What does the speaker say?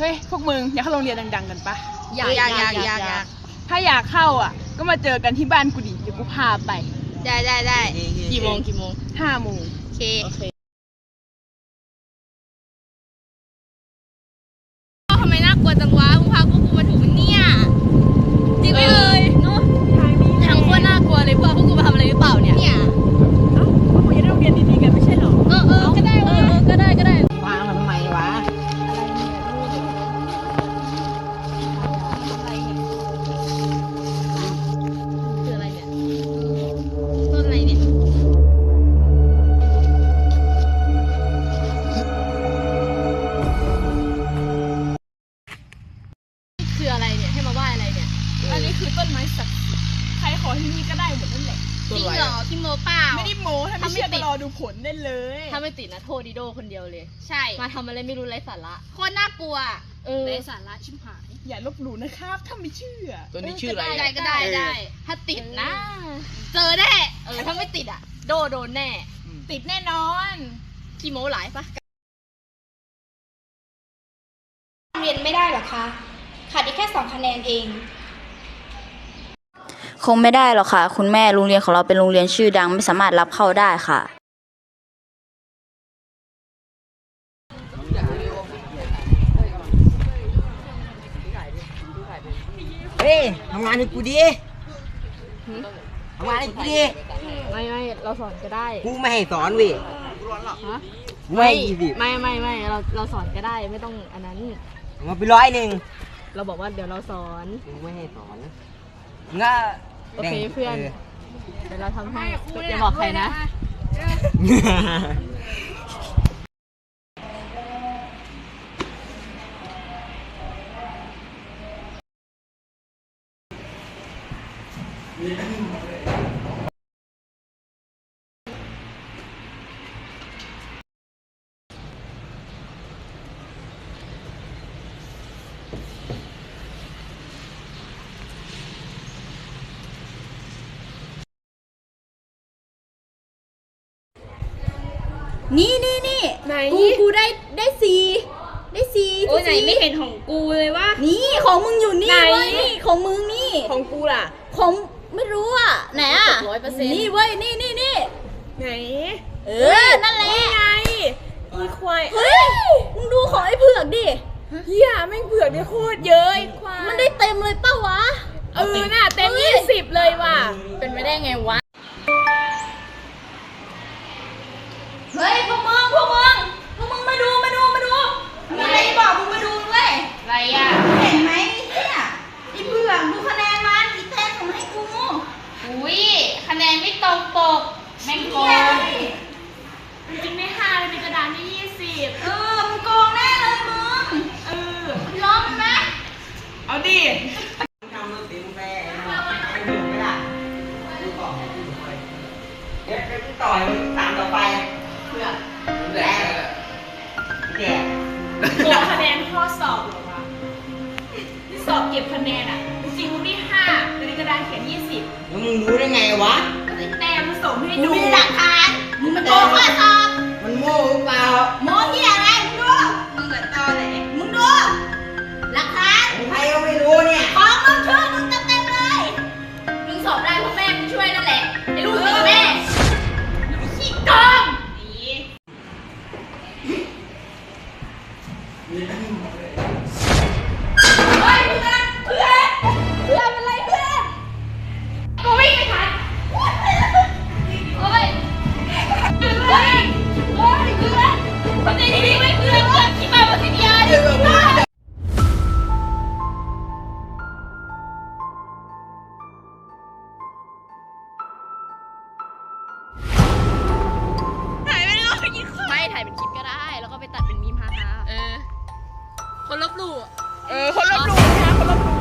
ฮ้ย พวกมึงอยากเข้าโรงเรียนดัง ๆ กันปะอยากอยากอยากอยากอยากถ้าอยากเข้าอะ ก็มาเจอกันที่บ้านกูดิเดี๋ยวกูพาไป ได้ได้ได้กี่โมงกี่โมงห้าโมงโอเค โอเค นนี้คือต้นไม้ศักดิ์สิทธิ์ใครขอที่นี่ก็ได้หมดนั่นแหละ จริงเหรอพี่โมเปล่า ไม่ได้โม้ถ้าไม่เชื่อถ้าไม่ติก็ดรอดูผลได้เลย ถ้าไม่ติดนะโทษดิโดคนเดียวเลย ใช่ มาทำอะไรไม่รู้ไร้สาระ โคตรน่ากลัวเออไร้สาระชิบหาย อย่าลบหลู่นะครับ ถ้าไม่เชื่อตัวนี้ชื่ออะไรได้อะก็ได้ได้ ถ้าติดนะ เจอแน่เออถ้าไม่ติดอะ โดโดนแน่ ติดแน่นอนขี้โม้หลายปะเรียนไม่ได้หรอคะขาดอีกแค่สองคะแนนเอง คงไม่ได้หรอกค่ะ คุณแม่โรงเรียนของเราเป็นโรงเรียนชื่อดังไม่สามารถรับเข้าได้ค่ะเฮ้ยทำงานให้กูดิทำงานให้กูดิไม่ไม่เราสอนก็ได้กูไม่ให้สอนเว้ยฮะกูไม่ให้ยี่สิบไม่ไม่ไม่เราเราสอนก็ได้ไม่ต้องอันนั้นเอามาไปร้อยหนึ่งเราบอกว่าเดี๋ยวเราสอนกูไม่ให้สอนมึงก็ โอเคแบ่งเพื่อน เดี๋ยวเราทำให้อย่าบอกใครนะเนี่นี่นี่ไหน กูกูได้ได้สี่ได้สี่โอ้ยไหนที่สี่ไม่เห็นของกูเลยวะนี่ของมึงอยู่นี่ไหน เว้ยนี่ของมึงนี่ของกูล่ะ ของไม่รู้อะไหนอะ100%นี่เว้ยนี่นี่นี่ไหนเออนั่นแหละไงอีควายเฮ้ยมึงดูของไอ้เผือกดิเฮียแม่งเผือกได้โคตรเยอะไอ้ควายมันได้เต็มเลยเป้าวะ เออน่ะเต็มยี่สิบเลยว่ะ เป็นไปได้ไงวะ เฮ้ยพวกมึงพวกมึงพวกมึงมาดูมาดูมาดูมีอะไรบอกมึงมาดูด้วย อะไรอะ เห็นไหมเนี่ยไอ้เผือกดูคะแนนมันอีเต้นของให้กู อุ้ยคะแนนไม่ตรงปก แม่งโก เนี่ย งจริงไม่ห้าเลยเป็นกระดานไม่ยี่สิบ เออมึงโกงแน่เลยมึง เออ ร้องมันไหม เอา ดิทำรถติมแม่ไปดูไม่ได้ดูต่อเดี๋ยวจะต่อยตามต่อไปเพื่อนแดกแดกโกงคะแนนข้อสอบเหรอวะที่สอบเก็บคะแนนอะจริงๆมึงได้ห้าแต่ในกระดานเขียนยี่สิบแล้วมึงรู้ได้ไงวะก็เลยแต้มมาส่งให้มึดูงมีหลักฐานมึงมาโกงข้อสอบมันโม่หรือเปล่าโม ถ่ายเป็นคลิปก็ได้ แล้วก็ไปตัดเป็นมีมฮาฮาเออ คนลบหลู่ เออ คนลบหลู่นะคนลบหลู่